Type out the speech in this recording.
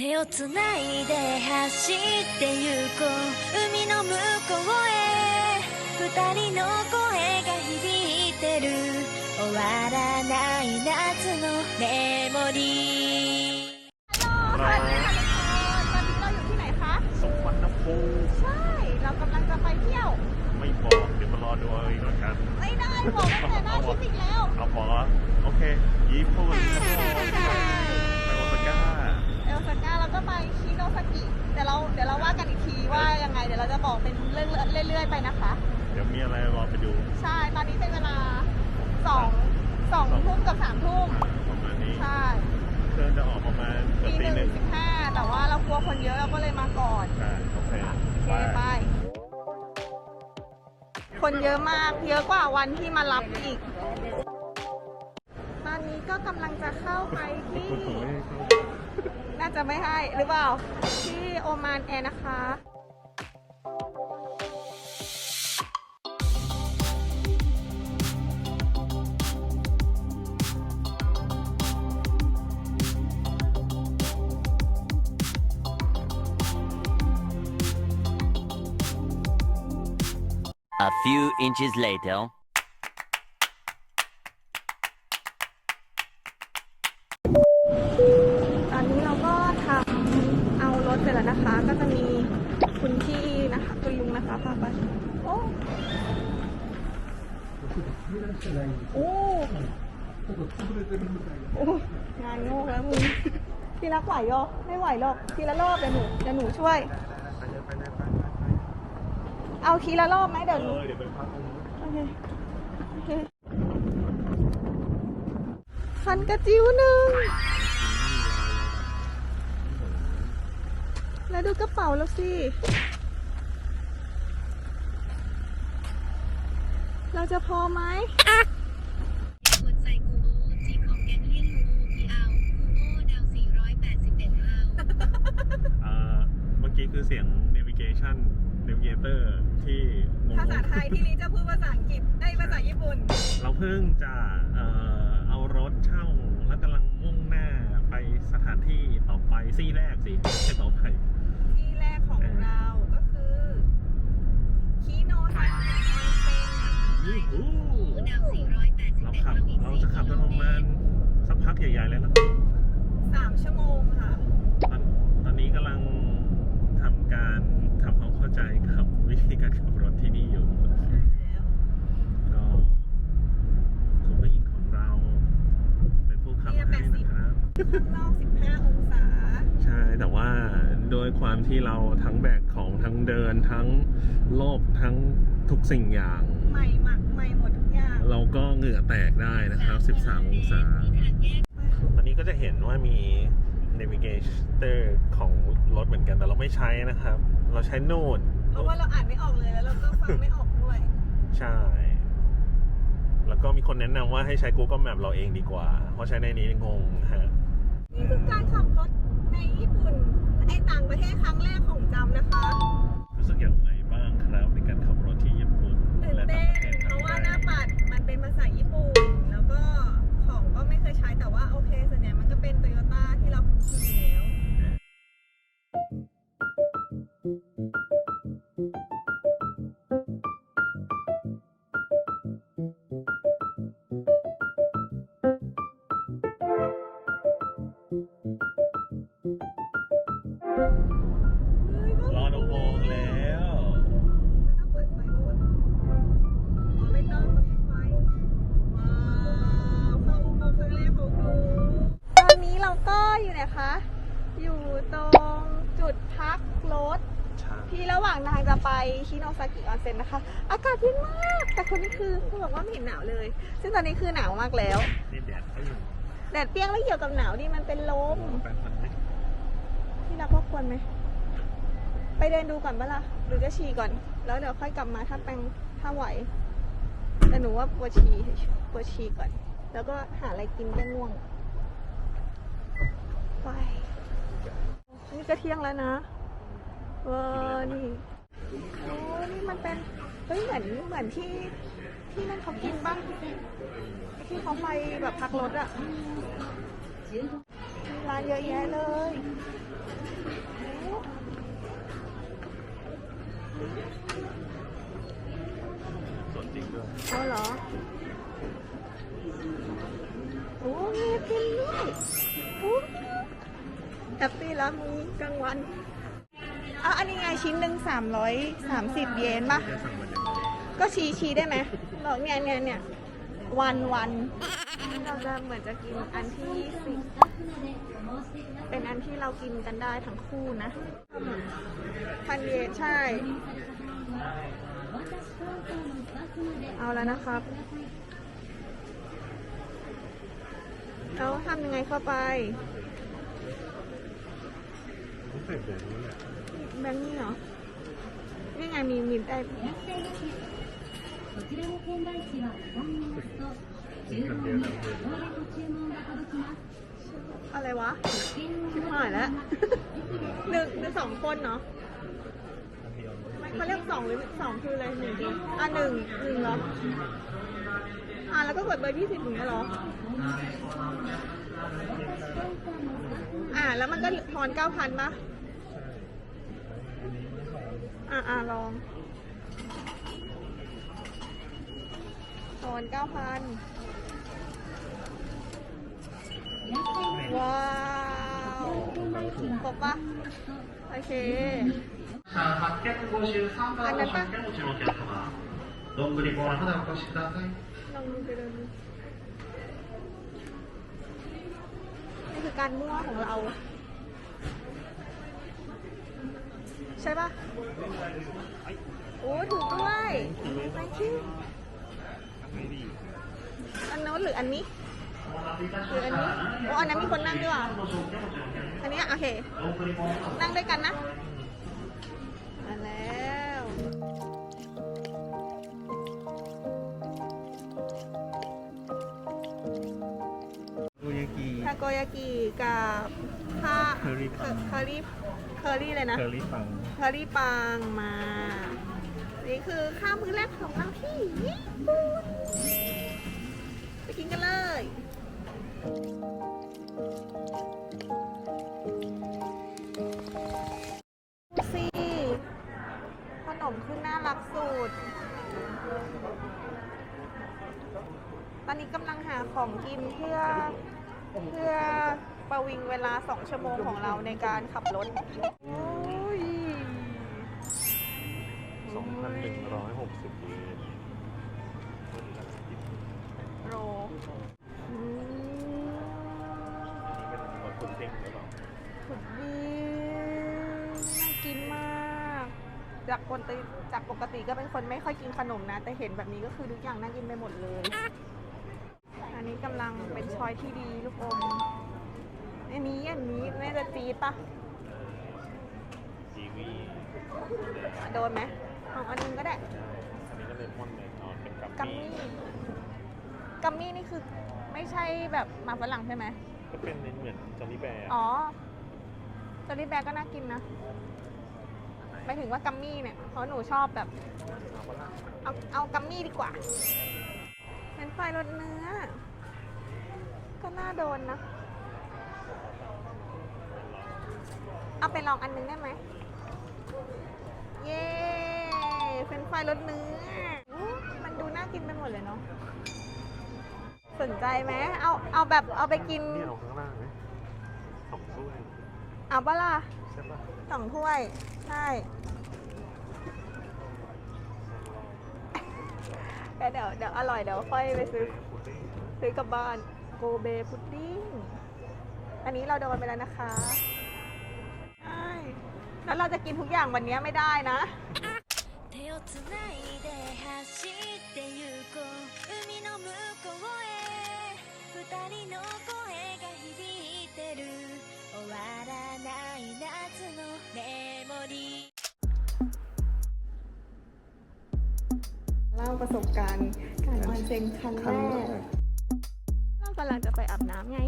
手をつないで走ってゆこう海の向こうへ二人の声が響いてる終わらない夏のメモリー สวัสดีค่ะทุกคนตอนนี้เราอยู่ที่ไหนคะ สมรรณภูมิ ใช่ เรากำลังจะไปเที่ยว ไม่บอกเดี๋ยวมารอดูเอาเองแล้วกัน ไม่ได้บอกตั้งแต่หน้าคลิปอีกแล้ว เอาบอกเหรอโอเคญี่ปุ่น าก้าแล้วก็ไปชิโนซากิเดี๋ยวเราเดี๋ยวเราว่ากันอีกทีว่ายังไง เดี๋ยวเราจะบอกเป็นเรื่องเรื่อยๆไปนะคะ เดี๋ยวมีอะไรรอไปดูใช่ตอนนี้เป็นเวลาสองสองทุ่มกับสามทุ่มประมาณนี้ใช่เครื่องจะออกประมาณเกือบตีตีหหนึ่นึ่งงสิบห้าแต่ว่าเรากลัวคนเยอะเราก็เลยมาก่อนใช่โอเคโอเคไปคนเยอะมากเยอะกว่าวันที่มารับอีก ตอนนี้ก็กำลังจะเข้าไปที่ คุณผมไม่ให้เข้าน่าจะไม่ให้หรือเปล่า ที่โอมานแอร์นะคะ A few inches later. ก็จะมีคุณพี่นะคะคุณลุงนะคะพาไปโอ้โอ้โอ้งานโงกแล้วมึงพี่รักไหวยอไม่ไหวหรอกทีละรอบเดี๋ยวหนูเดี๋ยวหนูช่วย เอาทีละรอบไหมเดี๋ยวหนูยเดี๋ยวไปพักตรงนู้นโอเคโอเคฟันกระจิ้วหนึ่ง แล้วดูกระเป๋าแล้วสิ เราจะพอไหมหัวใจกูโอจีของแกงเลี่ยนลูโอพีเอากูโอดาว481เอาอ่าเมื่อกี้คือเสียง navigation navigator ที่งงๆภาษาไทยที่นี้จะพูดภาษาอังกฤษได้ภาษาญี่ปุ่น เราเพิ่งจะเอ่อเอารถเช่า แล้วกำลังมุ่งหน้าไปสถานที่ต่อไปซี่แรกสิไม่ใช่ต่อไป ยูหูดาว481เราขับเราจะขับกันประมาณสักพักใหญ่ๆเลยนะสามชั่วโมงค่ะ ตอนตอนนี้กำลังทำการทำความเข้าใจกับวิธีการขับรถที่นี่อยู่ก็คุณผู้หญิงของเรา เป็นผู้ขับให้นะครับข้างนอก15องศา ใช่ แต่ว่าโดยความที่เราทั้งแบกของ ทั้งเดินทั้งโลบทั้งทุกสิ่งอย่าง ใหม่หมักใหม่หมดทุกอย่างเราก็เหงื่อแตกได้นะครับ 13 องศา ตอนนี้ก็จะเห็นว่ามี navigator ของรถเหมือนกันแต่เราไม่ใช้นะครับ เราใช้โน้ตเพราะว่าเราอ่านไม่ออกเลยแล้วเราก็ฟังไม่ออกด้วย ใช่ แล้วก็มีคนแนะนำว่าให้ใช้ Google Map เราเองดีกว่า เพราะใช้ในนี้งงฮะ นี่คือการขับรถ ในญี่ปุ่นไอต่างประเทศครั้งแรกของจำนะคะรู้สึกอย่างไรบ้างครับในการขับรถที่ญี่ปุ่นตื่นและเต้ต่างนประเทศเพราะว่าหน้าปัดมันเป็นภาษาญี่ปุ่น แล้วก็ ค์ครั้งแรกของหนูตอนนี้เราก็อยู่ไหนคะ อยู่ตรงจุดพักรถใช่ที่ระหว่างทางจะไปชิโนซากิออนเซ็นนะคะ อากาศเย็นมาก แต่คนนี้คือเขาบอกว่าไม่เห็นหนาวเลย ซึ่งตอนนี้คือหนาวมากแล้ว นี่แดดก็อยู่ แดดเปรี้ยงแล้วเกี่ยวกับหนาวนี่มันเป็นลม แปลงฟันไหม ที่รักว่าควรไหม ไปเดินดูก่อนปะล่ะ หรือจะฉี่ก่อน แล้วเดี๋ยวค่อยกลับมาถ้าแปลงถ้าไหว แต่หนูว่าปวดฉี่ปวดฉี่ก่อน แล้วก็หาอะไรกินแก้ง่วง ไป นี่ก็เที่ยงแล้วนะเออนี่โอ้นี่มันเป็น เฮ้ย เหมือน เหมือนที่ ที่นั่นเขากินบ้างที่เขาไปแบบพักรถอะ ร้านเยอะแยะเลยสนจริงด้วยเอาเหรอ โอ้ยเป็นด้วยแฮปปี้แล้วมื้กลางวันอะอันนี้ไงชิ้นหนึ่งสามร้อยสามสิบเยนปะก็ชี้ชี้ได้ไหมเนี่ยเนี่ยเนี่ยวันวัน เราจะเหมือนจะกินอันที่สิบเป็นอันที่เรากินกันได้ทั้งคู่นะพันเยนใช่ เอาแล้วนะครับเอาทำยังไงเข้าไปไม่ใส่แบบนี้แหละแบงค์นี่เหรอ นี่ไงมีมีได้ อะไรวะชิบหายแล้วหนึ่งหรือสองคนเนาะเดียวไม่เขาเรียกสองหรือสองคืออะไรหนึ่งอะหนึ่งหนึ่งเหรออะแล้วก็กดเบอร์ยี่สิบอย่างเงี้ยเหรออะแล้วมันก็ทอนเก้าพันปะใช่อันนี้ไม่พออะอะลองทอนเก้าพัน กปะโอเคอันนั้นปะลองดูดิบอลห้าคนชิดได้ลองดูไปเลนี่คือการมั่วของเรา ใช่ปะโอ้ถูกด้วย thank you อันโน้ตหรืออันนี้ หรืออันนี้โอ้อันนั้นมีคนนั่งด้วยว่ะอันเนี้ยโอเค นั่งด้วยกันนะมาแล้วโกยากิทาโกยากิกับข้าเคอรี่ปัง เคอรี่เคอรี่เลยนะ เคอรี่ปังเคอรี่ปังมา นี่คือข้าวมื้อแรกของเราที่ ของกินเพื่อเพื่อประวิงเวลา 2 ชั่วโมงของเราในการขับรถโอ้ย2,160เยนโรอืมนี่เป็นรถคุณเด้งหรือเปล่าสุดดีน่ากินมาก จากปกติจากปกติก็เป็นคนไม่ค่อยกินขนมนะ แต่เห็นแบบนี้ก็คือทุกอย่างน่ากินไปหมดเลย อันนี้กำลังเป็นช้อยที่ดีลูกอม อันนี้อันนี้น่าจะจี๊ดปะกีวีโดนไหมเอาอันนึงก็ได้ อันนี้ก็เลมอนเลยอ๋อเป็นกัมกัมมี่มี่กัมมี่นี่คือไม่ใช่แบบหมาฝรั่งใช่ไหมก็เป็นเหมือนจอมมี่แบร์อ๋อจอรี่แบร์ก็น่ากินนะไปถึงว่ากัมมี่เนี่ยเพราะหนูชอบแบบ เอาเอากัมมี่ดีกว่าเป็นไฟรสเนื้อ ก็น่าโดนนะ เอาไปลองอันนึงได้ไหม เย้เป็นไฟรสเนื้ออู้มันดูน่ากินไปหมดเลยเนาะ สนใจไหม เอา เอาแบบเอาไปกิน นี่เอาข้างล่างไหมสองถ้วยเอาปะล่ะใช่ปะสองถ้วย ใช่ก็เดี๋ยวเดี๋ยวอร่อยเดี๋ยวค่อยไปซื้อพุดดิ้งซื้อกลับบ้าน โกเบพุดดิ้ง อันนี้เราโดนไปแล้วนะคะใช่แล้วเราจะกินทุกอย่างวันนี้ไม่ได้นะ เล่าประสบการณ์การออนเซ็นครั้งแรกำลังจะไปอาบน้ำไง